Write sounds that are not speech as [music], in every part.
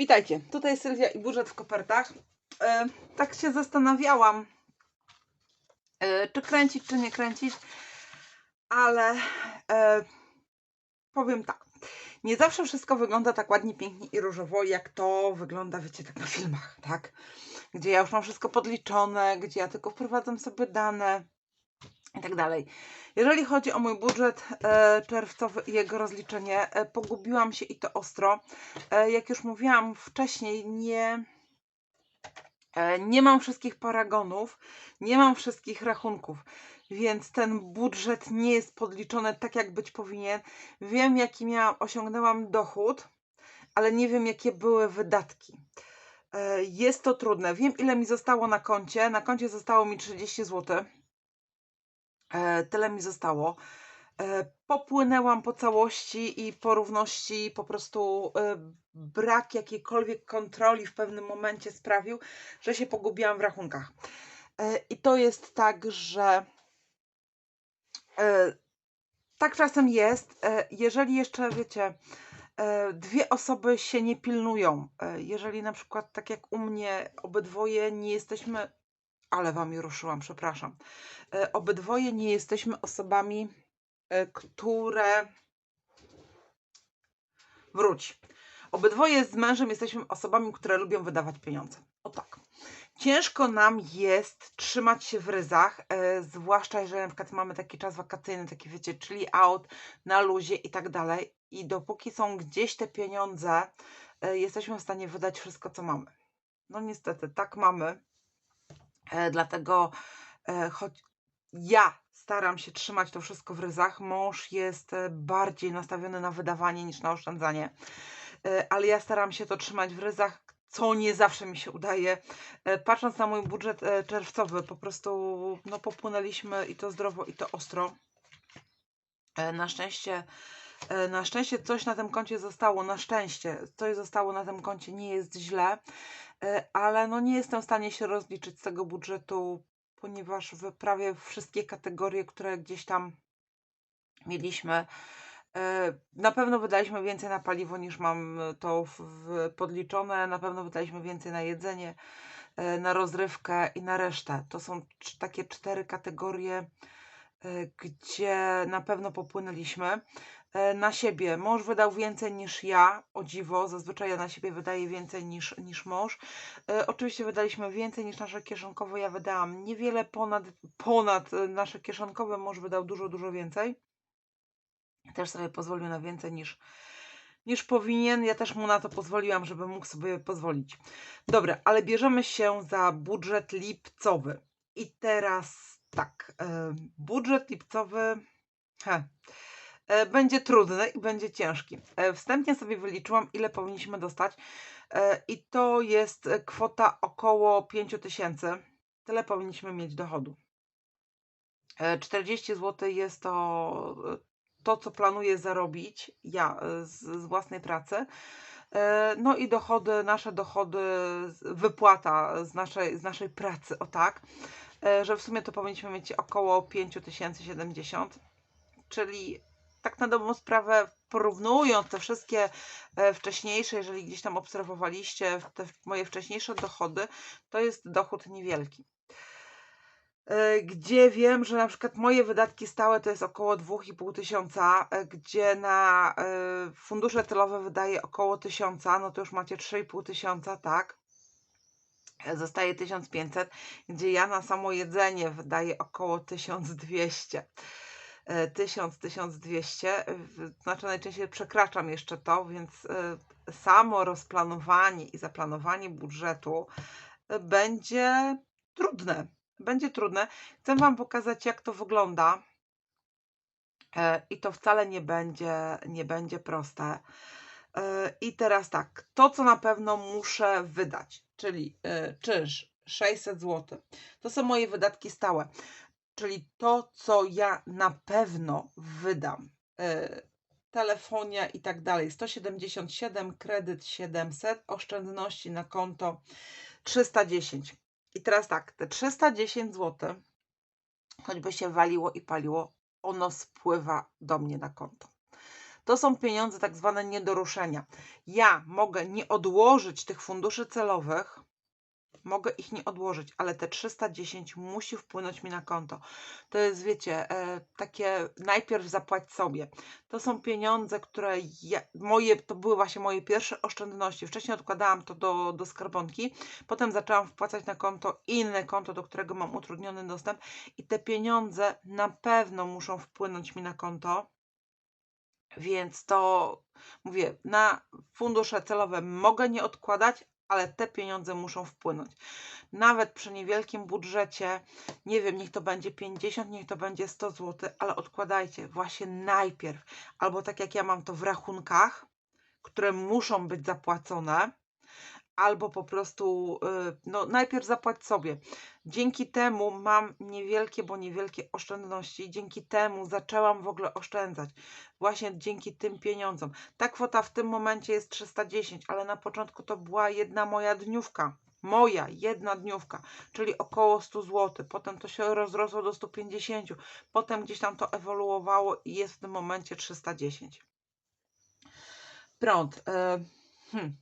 Witajcie, tutaj Sylwia i budżet w kopertach. E, tak się zastanawiałam, e, czy kręcić, czy nie kręcić, ale e, powiem tak. Nie zawsze wszystko wygląda tak ładnie, pięknie i różowo, jak to wygląda, wiecie, tak na filmach, tak? Gdzie ja już mam wszystko podliczone, gdzie ja tylko wprowadzam sobie dane i tak dalej. Jeżeli chodzi o mój budżet e, czerwcowy i jego rozliczenie, e, pogubiłam się i to ostro. E, jak już mówiłam wcześniej, nie, e, nie mam wszystkich paragonów, nie mam wszystkich rachunków, więc ten budżet nie jest podliczony tak, jak być powinien. Wiem, jaki miałam, osiągnęłam dochód, ale nie wiem, jakie były wydatki. E, jest to trudne. Wiem, ile mi zostało na koncie. Na koncie zostało mi 30 zł. E, tyle mi zostało. E, popłynęłam po całości i po równości, po prostu e, brak jakiejkolwiek kontroli w pewnym momencie sprawił, że się pogubiłam w rachunkach. I to jest tak, że tak czasem jest, jeżeli jeszcze wiecie, dwie osoby się nie pilnują. Jeżeli na przykład, tak jak u mnie, obydwoje nie jesteśmy, ale wam ruszyłam, przepraszam. E, obydwoje nie jesteśmy osobami, e, które. Wróć. Obydwoje z mężem jesteśmy osobami, które lubią wydawać pieniądze. O tak. Ciężko nam jest trzymać się w ryzach, e, zwłaszcza jeżeli na przykład mamy taki czas wakacyjny, taki wiecie, czyli out, na luzie i tak dalej. I dopóki są gdzieś te pieniądze, e, jesteśmy w stanie wydać wszystko, co mamy. No niestety, tak mamy. E, dlatego e, choć ja staram się trzymać to wszystko w ryzach, mąż jest e, bardziej nastawiony na wydawanie niż na oszczędzanie, ale ja staram się to trzymać w ryzach, co nie zawsze mi się udaje. Patrząc na mój budżet czerwcowy, po prostu no, popłynęliśmy i to zdrowo, i to ostro. Na szczęście, na szczęście coś na tym koncie zostało, na szczęście coś zostało na tym koncie, nie jest źle, ale no nie jestem w stanie się rozliczyć z tego budżetu, ponieważ w prawie wszystkie kategorie, które gdzieś tam mieliśmy, e, na pewno wydaliśmy więcej na paliwo niż mam e, to podliczone, na pewno wydaliśmy więcej na jedzenie, e, na rozrywkę i na resztę. To są takie cztery kategorie, e, gdzie na pewno popłynęliśmy. E, Na siebie mąż wydał więcej niż ja, o dziwo, zazwyczaj ja na siebie wydaję więcej niż, niż mąż. E, Oczywiście wydaliśmy więcej niż nasze kieszonkowe, ja wydałam niewiele ponad, ponad e, nasze kieszonkowe, mąż wydał dużo, dużo więcej. Też sobie pozwolił na więcej niż, niż powinien. Ja też mu na to pozwoliłam, żeby mógł sobie pozwolić. Dobra, ale bierzemy się za budżet lipcowy. I teraz tak, e, budżet lipcowy he, e, będzie trudny i będzie ciężki. E, Wstępnie sobie wyliczyłam, ile powinniśmy dostać i to jest kwota około 5 tysięcy. Tyle powinniśmy mieć dochodu. E, 40 zł jest to to, co planuję zarobić ja z, z własnej pracy. No i dochody, nasze dochody, wypłata z naszej, z naszej pracy, o tak, że w sumie to powinniśmy mieć około 5070, czyli tak na dobrą sprawę, porównując te wszystkie e, wcześniejsze, jeżeli gdzieś tam obserwowaliście te moje wcześniejsze dochody, to jest dochód niewielki e, gdzie wiem, że na przykład moje wydatki stałe to jest około 2,5 tysiąca, e, gdzie na e, fundusze celowe wydaję około 1000, no to już macie 3,5 tysiąca, tak? Zostaje 1500, gdzie ja na samo jedzenie wydaję około 1200. E, 1000, 1200, e, znaczy najczęściej przekraczam jeszcze to, więc e, samo rozplanowanie i zaplanowanie budżetu e, będzie trudne. Będzie trudne. Chcę Wam pokazać, jak to wygląda. I to wcale nie będzie, nie będzie proste. I teraz tak, to co na pewno muszę wydać, czyli e, czynsz 600 zł. To są moje wydatki stałe, czyli to co ja na pewno wydam. E, Telefonia i tak dalej. 177, kredyt 700, oszczędności na konto 310. I teraz tak, te 310 zł, choćby się waliło i paliło, ono spływa do mnie na konto. To są pieniądze tak zwane nie do ruszenia. Ja mogę nie odłożyć tych funduszy celowych, mogę ich nie odłożyć, ale te 310 musi wpłynąć mi na konto. To jest, wiecie, e, takie najpierw zapłać sobie. To są pieniądze, które ja, moje, to były właśnie moje pierwsze oszczędności. Wcześniej odkładałam to do, do skarbonki, potem zaczęłam wpłacać na konto inne konto, do którego mam utrudniony dostęp i te pieniądze na pewno muszą wpłynąć mi na konto. Więc to mówię, na fundusze celowe mogę nie odkładać, ale te pieniądze muszą wpłynąć. Nawet przy niewielkim budżecie, nie wiem, niech to będzie 50, niech to będzie 100 zł, ale odkładajcie właśnie najpierw, albo tak jak ja mam to w rachunkach, które muszą być zapłacone, albo po prostu y, no, najpierw zapłać sobie. Dzięki temu mam niewielkie, bo niewielkie oszczędności. Dzięki temu zaczęłam w ogóle oszczędzać. Właśnie dzięki tym pieniądzom. Ta kwota w tym momencie jest 310, ale na początku to była jedna moja dniówka. Moja jedna dniówka, czyli około 100 zł. Potem to się rozrosło do 150. Potem gdzieś tam to ewoluowało i jest w tym momencie 310. Prąd. Y, hmm.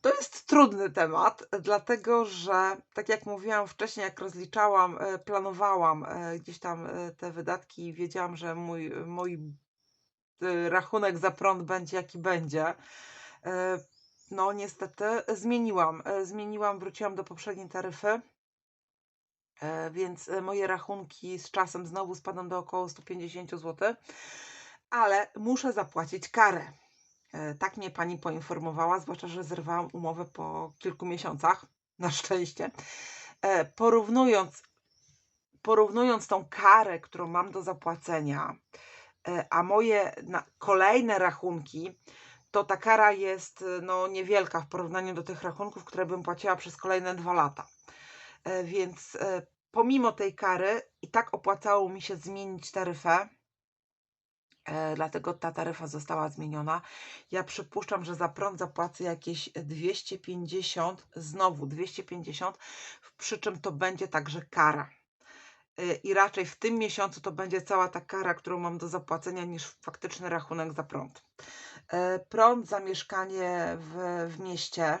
To jest trudny temat, dlatego że, tak jak mówiłam wcześniej, jak rozliczałam, e, planowałam e, gdzieś tam e, te wydatki i wiedziałam, że mój, mój rachunek za prąd będzie jaki będzie. No, niestety zmieniłam. Zmieniłam, wróciłam do poprzedniej taryfy, więc moje rachunki z czasem znowu spadną do około 150 zł, ale muszę zapłacić karę. E, tak mnie pani poinformowała, zwłaszcza, że zerwałam umowę po kilku miesiącach, na szczęście. E, porównując, porównując tą karę, którą mam do zapłacenia, e, a moje kolejne rachunki, to ta kara jest no, niewielka w porównaniu do tych rachunków, które bym płaciła przez kolejne dwa lata. Więc pomimo tej kary i tak opłacało mi się zmienić taryfę, dlatego ta taryfa została zmieniona. Ja przypuszczam, że za prąd zapłacę jakieś 250, znowu 250, przy czym to będzie także kara. E, I raczej w tym miesiącu to będzie cała ta kara, którą mam do zapłacenia, niż faktyczny rachunek za prąd. E, prąd za mieszkanie w, w mieście,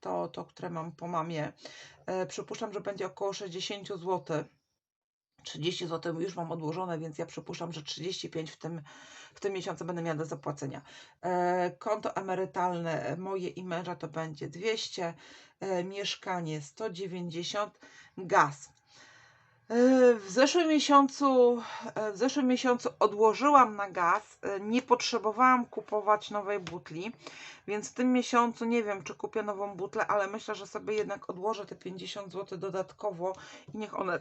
to, to, które mam po mamie, przypuszczam, że będzie około 60 zł 30 zł już mam odłożone, więc ja przypuszczam, że 35 w tym, w tym miesiącu będę miała do zapłacenia. E, konto emerytalne moje i męża to będzie 200, e, mieszkanie 190, gaz. E, w zeszłym miesiącu, e, w zeszłym miesiącu odłożyłam na gaz. E, nie potrzebowałam kupować nowej butli, więc w tym miesiącu nie wiem, czy kupię nową butlę, ale myślę, że sobie jednak odłożę te 50 zł dodatkowo i niech one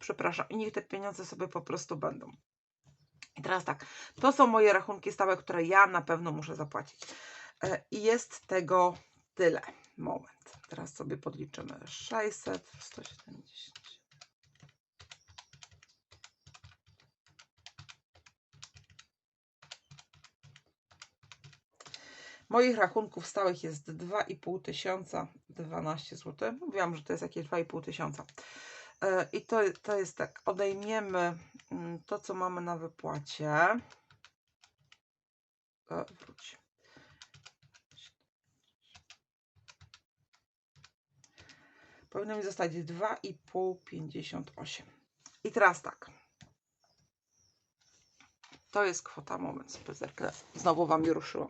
przepraszam, i niech te pieniądze sobie po prostu będą. I teraz tak, to są moje rachunki stałe, które ja na pewno muszę zapłacić. E, I jest tego tyle. Moment. Teraz sobie podliczymy. 600, 170. Moich rachunków stałych jest 2,5 tysiąca, 12 zł. Mówiłam, że to jest jakieś 2,5 tysiąca. E, I to, to jest tak, odejmiemy mm, to, co mamy na wypłacie. O, wróć. Powinno mi zostać 2,558. I teraz tak. To jest kwota, moment, spyzerkę. Znowu Wam je ruszyłam.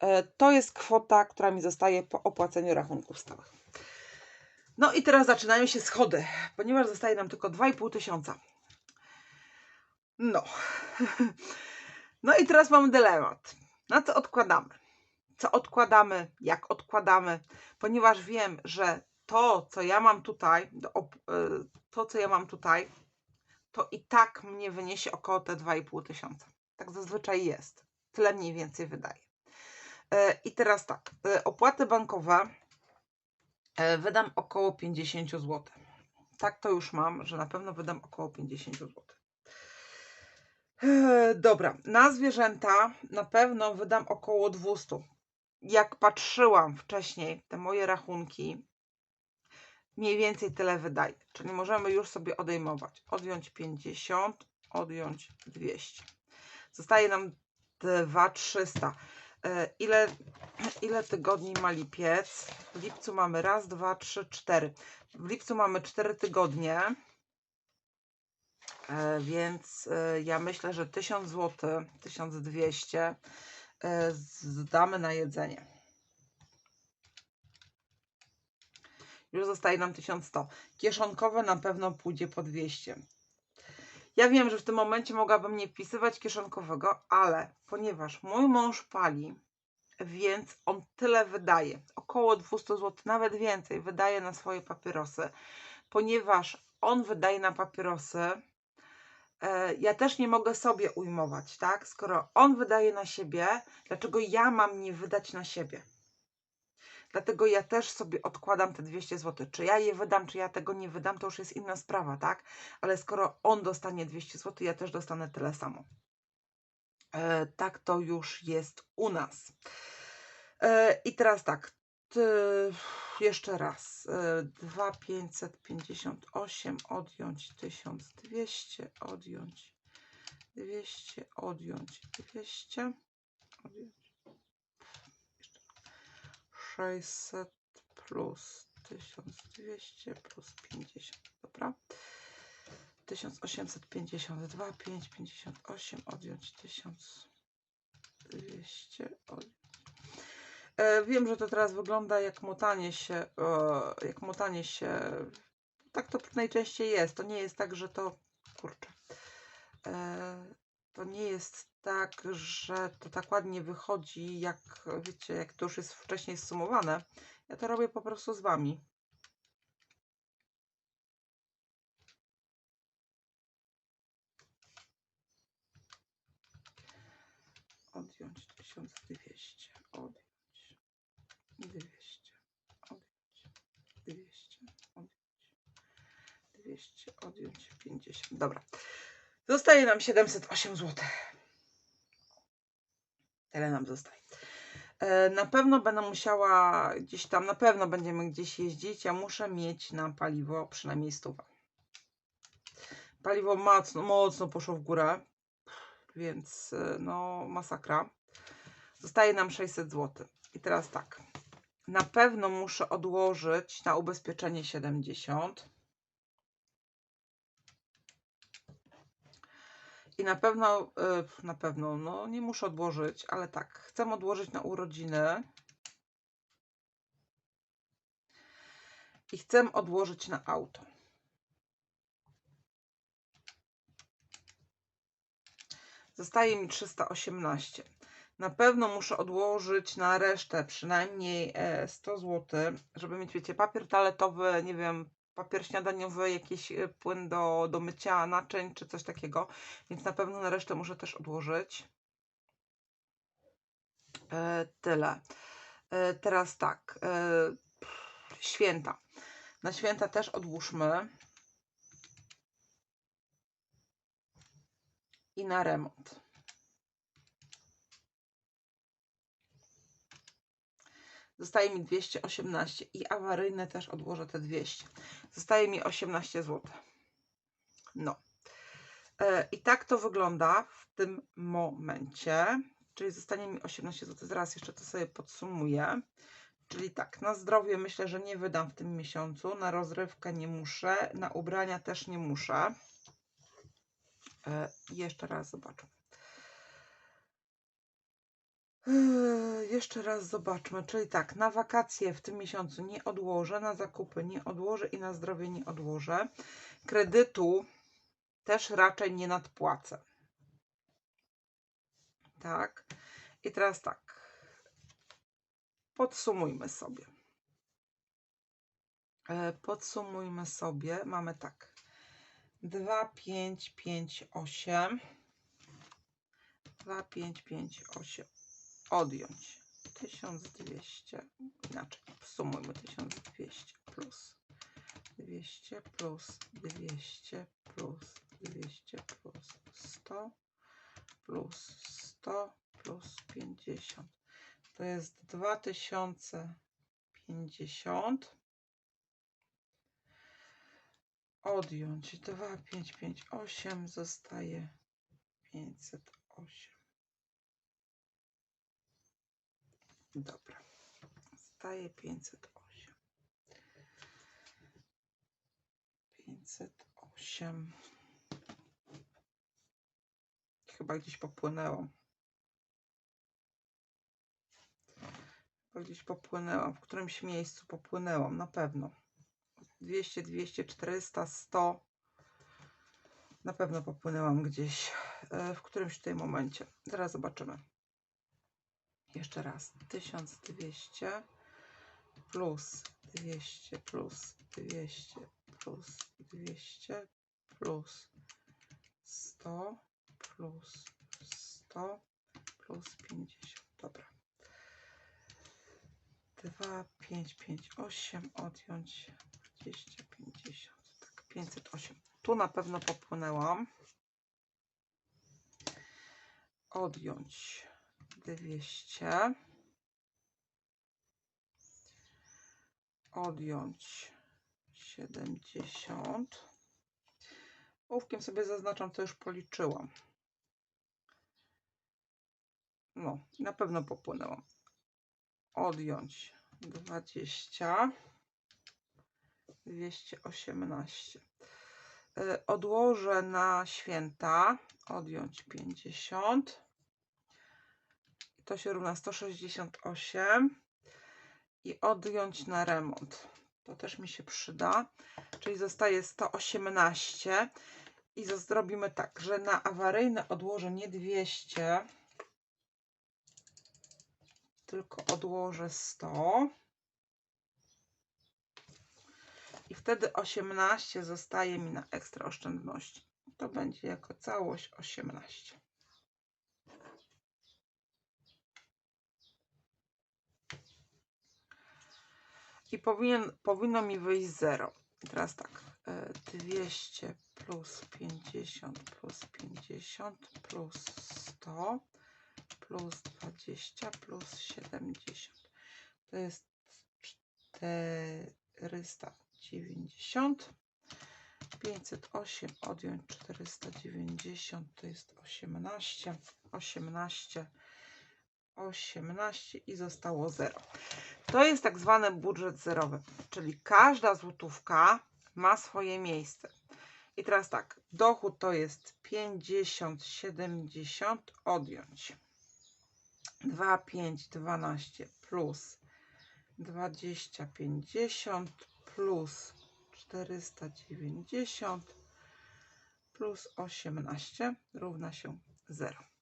E, to jest kwota, która mi zostaje po opłaceniu rachunków stałych. No i teraz zaczynają się schody, ponieważ zostaje nam tylko 2,5 tysiąca. No. [laughs] No i teraz mamy dylemat. Na co odkładamy? Co odkładamy? Jak odkładamy? Ponieważ wiem, że to, co ja mam tutaj, e, to, co ja mam tutaj, to i tak mnie wyniesie około te 2,5 tysiąca. Tak zazwyczaj jest. Tyle mniej więcej wydaje. E, I teraz tak, e, opłaty bankowe wydam około 50 zł. Tak to już mam, że na pewno wydam około 50 zł. E, dobra, na zwierzęta na pewno wydam około 200. Jak patrzyłam wcześniej, te moje rachunki, mniej więcej tyle wydaje. Czyli możemy już sobie odejmować. Odjąć 50, odjąć 200. Zostaje nam 2300. E, Ile, ile tygodni ma lipiec? W lipcu mamy raz, dwa, trzy, cztery. W lipcu mamy cztery tygodnie. E, Więc e, ja myślę, że 1000 zł, 1200 e, zdamy na jedzenie. Już zostaje nam 1100. Kieszonkowe na pewno pójdzie po 200. Ja wiem, że w tym momencie mogłabym nie wpisywać kieszonkowego, ale ponieważ mój mąż pali, więc on tyle wydaje, około 200 zł, nawet więcej, wydaje na swoje papierosy. Ponieważ on wydaje na papierosy, e, ja też nie mogę sobie ujmować, tak? Skoro on wydaje na siebie, dlaczego ja mam nie wydać na siebie? Dlatego ja też sobie odkładam te 200 zł. Czy ja je wydam, czy ja tego nie wydam, to już jest inna sprawa, tak? Ale skoro on dostanie 200 zł, ja też dostanę tyle samo. E, tak to już jest u nas. E, I teraz tak. Jeszcze raz. E, 2558 odjąć 1200, odjąć 200, odjąć 200, odjąć 600 plus 1200 plus 50, dobra? 1852, 558, odjąć 1200, odjąć. E, wiem, że to teraz wygląda jak motanie się, e, jak motanie się, tak to najczęściej jest, to nie jest tak, że to, kurczę, e, to nie jest tak, że to tak ładnie wychodzi, jak wiecie, jak to już jest wcześniej zsumowane. Ja to robię po prostu z Wami. Odjąć 1200, odjąć 200, odjąć 200, odjąć 200, odjąć 50. Dobra. Zostaje nam 708 zł. Tyle nam zostaje. E, Na pewno będę musiała gdzieś tam, na pewno będziemy gdzieś jeździć. Ja muszę mieć na paliwo przynajmniej stówę. Paliwo mocno, mocno poszło w górę, więc e, no masakra. Zostaje nam 600 zł. I teraz tak. Na pewno muszę odłożyć na ubezpieczenie 70. I na pewno, y, na pewno, no nie muszę odłożyć, ale tak, chcę odłożyć na urodziny. I chcę odłożyć na auto. Zostaje mi 318. Na pewno muszę odłożyć na resztę przynajmniej e, 100 zł, żeby mieć, wiecie, papier toaletowy, nie wiem, papier śniadaniowy, jakiś e, płyn do, do mycia naczyń czy coś takiego, więc na pewno na resztę muszę też odłożyć. E, tyle. E, teraz tak, e, święta. Na święta też odłóżmy. I na remont. Zostaje mi 218 i awaryjne też odłożę te 200. Zostaje mi 18 zł. No. E, I tak to wygląda w tym momencie. Czyli zostanie mi 18 zł. Zaraz jeszcze to sobie podsumuję. Czyli tak, na zdrowie myślę, że nie wydam w tym miesiącu. Na rozrywkę nie muszę. Na ubrania też nie muszę. E, jeszcze raz zobaczmy. Yy, Jeszcze raz zobaczmy, czyli tak, na wakacje w tym miesiącu nie odłożę, na zakupy nie odłożę i na zdrowie nie odłożę. Kredytu też raczej nie nadpłacę. Tak. I teraz tak. Podsumujmy sobie. E, Podsumujmy sobie. Mamy tak. 2, 5, 5, 8. 2, 5, 5, 8 odjąć 1200, inaczej, sumujmy 1200 plus 200 plus 200 plus 200 plus 100 plus 100 plus 50. To jest 2050. Odjąć 2558 zostaje 508. Dobra. Zostaje 508. 508. Chyba gdzieś popłynęłam. Chyba gdzieś popłynęłam. W którymś miejscu popłynęłam, na pewno. 200, 200, 400, 100. Na pewno popłynęłam gdzieś e, w którymś tutaj momencie. Zaraz zobaczymy. Jeszcze raz. 1200 plus 200 plus 200 plus 200 plus 100 plus 100 plus 50. Dobra. 2, 5, 5, 8 odjąć 20, 50. Tak, 508. Tu na pewno popłynęłam. Odjąć 200. Odjąć 70. Ołówkiem sobie zaznaczam, co już policzyłam. No, na pewno popłynęłam. Odjąć 20. 218. Y, odłożę na święta, odjąć 50. To się równa 168. I odjąć na remont. To też mi się przyda. Czyli zostaje 118. I zrobimy tak, że na awaryjne odłożę nie 200, tylko odłożę 100. I wtedy 18 zostaje mi na ekstra oszczędności. To będzie jako całość 18. I powinien, powinno mi wyjść 0. I teraz tak, 200 e, plus 50 plus 50 plus 100 plus 20 plus 70. To jest 490. 508 odjąć 490 to jest 18. 18. 18 i zostało 0. To jest tak zwany budżet zerowy, czyli każda złotówka ma swoje miejsce. I teraz tak, dochód to jest 50, 70, odjąć 2, 5, 12 plus 20, 50 plus 490 plus 18 równa się 0.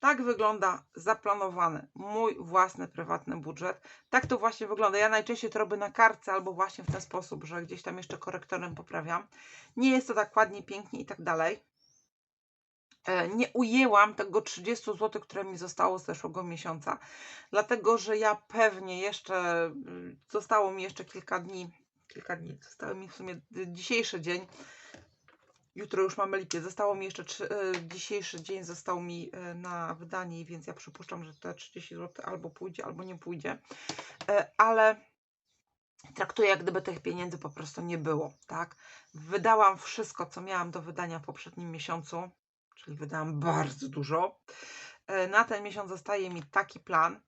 Tak wygląda zaplanowany mój własny prywatny budżet. Tak to właśnie wygląda. Ja najczęściej to robię na kartce albo właśnie w ten sposób, że gdzieś tam jeszcze korektorem poprawiam. Nie jest to tak ładnie, pięknie i tak dalej. E, nie ujęłam tego 30 zł, które mi zostało z zeszłego miesiąca, dlatego że ja pewnie jeszcze, mm, zostało mi jeszcze kilka dni, kilka dni, zostało mi w sumie dzisiejszy dzień, jutro już mamy lipiec, zostało mi jeszcze trzy, e, dzisiejszy dzień został mi e, na wydanie, więc ja przypuszczam, że te 30 zł albo pójdzie, albo nie pójdzie, ale traktuję jak gdyby tych pieniędzy po prostu nie było, tak? Wydałam wszystko, co miałam do wydania w poprzednim miesiącu, czyli wydałam bardzo dużo. E, na ten miesiąc zostaje mi taki plan.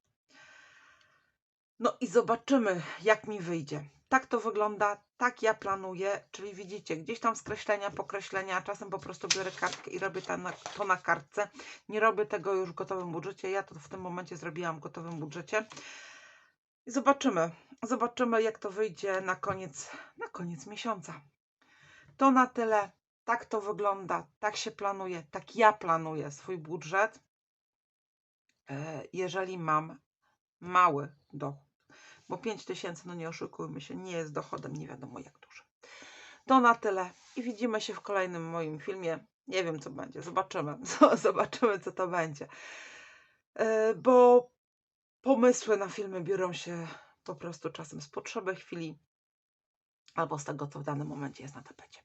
No i zobaczymy, jak mi wyjdzie. Tak to wygląda, tak ja planuję, czyli widzicie, gdzieś tam skreślenia, pokreślenia, czasem po prostu biorę kartkę i robię to na, to na kartce. Nie robię tego już w gotowym budżecie, ja to w tym momencie zrobiłam w gotowym budżecie. I zobaczymy, zobaczymy jak to wyjdzie na koniec, na koniec miesiąca. To na tyle tak to wygląda, tak się planuje, tak ja planuję swój budżet, e, jeżeli mam mały dochód. Bo 5 tysięcy, no nie oszukujmy się, nie jest dochodem nie wiadomo jak duży. To na tyle i widzimy się w kolejnym moim filmie. Nie wiem co będzie, zobaczymy, [laughs] zobaczymy co to będzie. E, bo pomysły na filmy biorą się po prostu czasem z potrzeby chwili albo z tego, co w danym momencie jest na tapecie.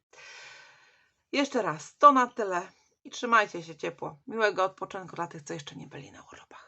Jeszcze raz, to na tyle i trzymajcie się ciepło. Miłego odpoczynku dla tych, co jeszcze nie byli na urlopach.